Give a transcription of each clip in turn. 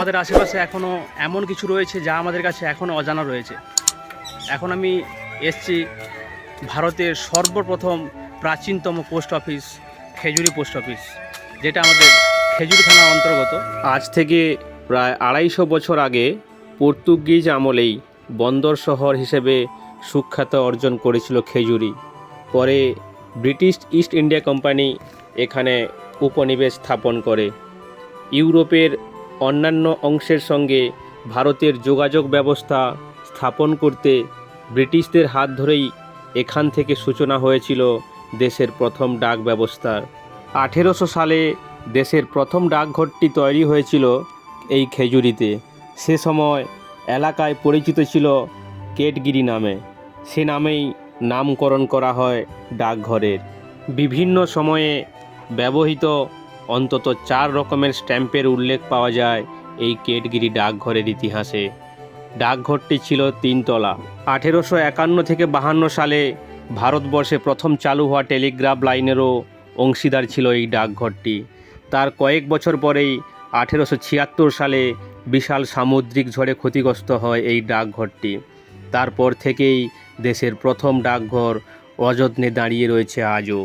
আমাদের আশেপাশে এখনও এমন কিছু রয়েছে যা আমাদের কাছে এখনও অজানা রয়েছে। এখন আমি এসছি ভারতের সর্বপ্রথম প্রাচীনতম post office, Khejuri post office, যেটা আমাদের খেজুরি থানার অন্তর্গত। আজ থেকে প্রায় আড়াইশো বছর আগে পর্তুগিজ আমলেই বন্দর শহর হিসেবে সুখ্যাত অর্জন করেছিল খেজুরি। পরে ব্রিটিশ ইস্ট ইন্ডিয়া কোম্পানি এখানে উপনিবেশ স্থাপন করে। ইউরোপের অন্যান্য অংশের সঙ্গে ভারতের যোগাযোগ ব্যবস্থা স্থাপন করতে ব্রিটিশদের হাত ধরেই এখান থেকে সূচনা হয়েছিল দেশের প্রথম ডাক ব্যবস্থার। আঠেরোশো সালে দেশের প্রথম ডাকঘরটি তৈরি হয়েছিল এই খেজুরিতে। সে সময় এলাকায় পরিচিত ছিল কেটগিরি নামে। সে নামেই নামকরণ করা হয় ডাকঘরের। বিভিন্ন সময়ে ব্যবহৃত অন্তত চার রকমের স্ট্যাম্পের উল্লেখ পাওয়া যায় এই কেটগিরি ডাকঘরের ইতিহাসে। ডাকঘরটি ছিল তিনতলা। আঠেরোশো একান্ন থেকে বাহান্ন সালে ভারতবর্ষে প্রথম চালু হওয়া টেলিগ্রাফ লাইনেরও অংশীদার ছিল এই ডাকঘরটি। তার কয়েক বছর পরেই আঠেরোশো ছিয়াত্তর সালে বিশাল সামুদ্রিক ঝড়ে ক্ষতিগ্রস্ত হয় এই ডাকঘরটি। তারপর থেকেই দেশের প্রথম ডাকঘর অযত্নে দাঁড়িয়ে রয়েছে আজও।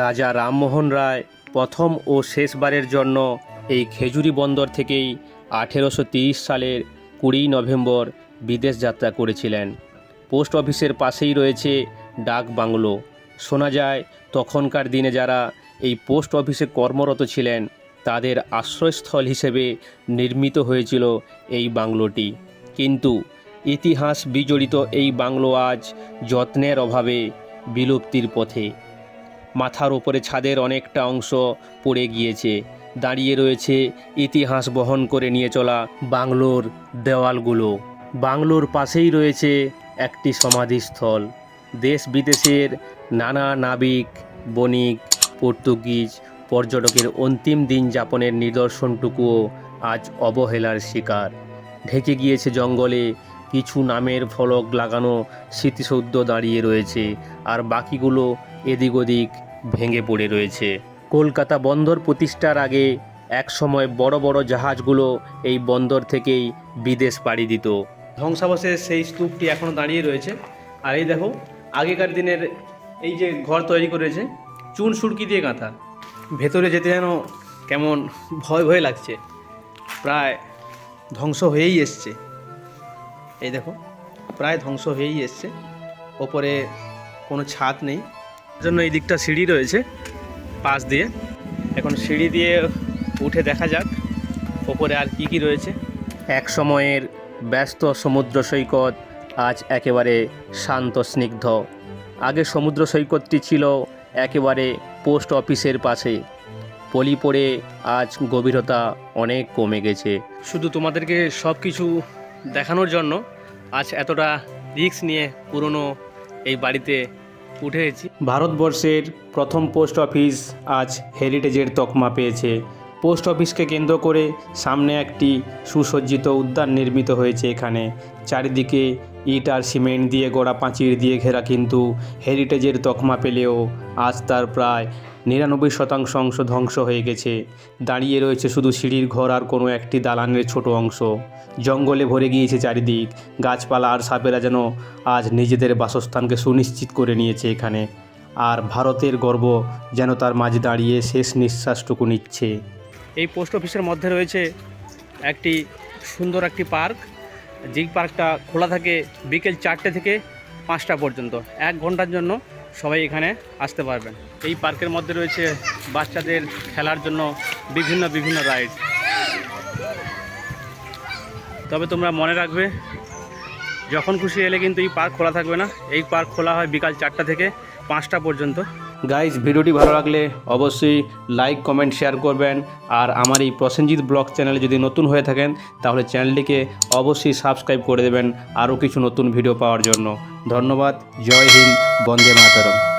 রাজা রামমোহন রায় প্রথম ও শেষবারের জন্য এই খেজুরি বন্দর থেকেই আঠেরোশো সালের কুড়ি নভেম্বর বিদেশ যাত্রা করেছিলেন। পোস্ট অফিসের পাশেই রয়েছে ডাক বাংলো। শোনা যায়, তখনকার দিনে যারা এই পোস্ট অফিসে কর্মরত ছিলেন, তাদের আশ্রয়স্থল হিসেবে নির্মিত হয়েছিল এই বাংলোটি। কিন্তু ইতিহাস বিজড়িত এই বাংলো আজ যত্নের অভাবে বিলুপ্তির পথে। মাথার ওপরে ছাদের অনেকটা অংশ পড়ে গিয়েছে। দাঁড়িয়ে রয়েছে ইতিহাস বহন করে নিয়ে চলা বাংলোর দেওয়ালগুলো। বাংলোর পাশেই রয়েছে একটি সমাধিস্থল। দেশ বিদেশের নানা নাবিক, বণিক, পর্তুগিজ, পর্যটকের অন্তিম দিন যাপনের নিদর্শনটুকুও আজ অবহেলার শিকার। ঢেকে গিয়েছে জঙ্গলে কিছু নামের ফলক লাগানো স্মৃতিসৌধ দাঁড়িয়ে রয়েছে, আর বাকিগুলো এদিক ওদিক ভেঙে পড়ে রয়েছে। কলকাতা বন্দর প্রতিষ্ঠার আগে এক সময় বড় বড় জাহাজগুলো এই বন্দর থেকেই বিদেশ পাড়ি দিত। ধ্বংসাবশেষ সেই স্তূপটি এখনও দাঁড়িয়ে রয়েছে। আর এই দেখো, আগেকার দিনের এই যে ঘর তৈরি করেছে, চুন সুরকি দিয়ে গাঁথা। ভেতরে যেতে যেন কেমন ভয় ভয় লাগছে। প্রায় ধ্বংস হয়েই এসছে। এই দেখো, প্রায় ধ্বংস হয়েই এসছে। ওপরে কোনো ছাদ নেই। জন্য এই দিকটা সিঁড়ি রয়েছে, পাশ দিয়ে। এখন সিঁড়ি দিয়ে উঠে দেখা যাক, ওপরে আর কি কি রয়েছে। এক সময়ের ব্যস্ত সমুদ্র সৈকত, আজ একেবারে শান্ত স্নিগ্ধ। আগে সমুদ্র সৈকতটি ছিল একেবারে পোস্ট অফিসের পাশে। পলি পড়ে আজ গভীরতা অনেক কমে গেছে। শুধু তোমাদেরকে সব কিছু দেখানোর জন্য আজ এতটা রিস্ক নিয়ে পুরনো এই বাড়িতে উঠে এসেছি। ভারতবর্ষের প্রথম পোস্ট অফিস আজ হেরিটেজের তকমা পেয়েছে। পোস্ট অফিসকে কেন্দ্র করে সামনে একটি সুসজ্জিত উদ্যান নির্মিত হয়েছে এখানে। চারিদিকে ইট আর সিমেন্ট দিয়ে গোড়া পাঁচির দিয়ে ঘেরা কিন্তু হেরিটেজের তকমা পেলেও আজ তার প্রায় নিরানব্বই শতাংশ অংশ ধ্বংস হয়ে গেছে। দাঁড়িয়ে রয়েছে শুধু সিঁড়ির ঘর আর কোনো একটি দালানের ছোট অংশ। জঙ্গলে ভরে গিয়েছে চারিদিক। গাছপালা আর সাপেরা যেন আজ নিজেদের বাসস্থানকে সুনিশ্চিত করে নিয়েছে এখানে। আর ভারতের গর্ব যেন তার মাঝে দাঁড়িয়ে শেষ নিঃশ্বাসটুকু নিচ্ছে। এই পোস্ট অফিসের মধ্যে রয়েছে একটি সুন্দর একটি পার্ক। যেই পার্কটা খোলা থাকে বিকেল চারটে থেকে পাঁচটা পর্যন্ত। এক ঘণ্টার জন্য সবাই এখানে আসতে পারবেন। এই পার্কের মধ্যে রয়েছে বাচ্চাদের খেলার জন্য বিভিন্ন বিভিন্ন রাইড তবে তোমরা মনে রাখবে, যখন খুশি এলে কিন্তু এই পার্ক খোলা থাকবে না। এই পার্ক খোলা হয় বিকাল চারটা থেকে পাঁচটা পর্যন্ত। গাইজ ভিডিওটি ভালো লাগলে অবশ্যই লাইক কমেন্ট শেয়ার করবেন। আর আমার এই প্রসেনজিৎ ব্লগ চ্যানেলে যদি নতুন হয়ে থাকেন, তাহলে চ্যানেলটিকে অবশ্যই সাবস্ক্রাইব করে দেবেন আরও কিছু নতুন ভিডিও পাওয়ার জন্য। ধন্যবাদ, জয় হিন্দ, বন্দে মাতরম।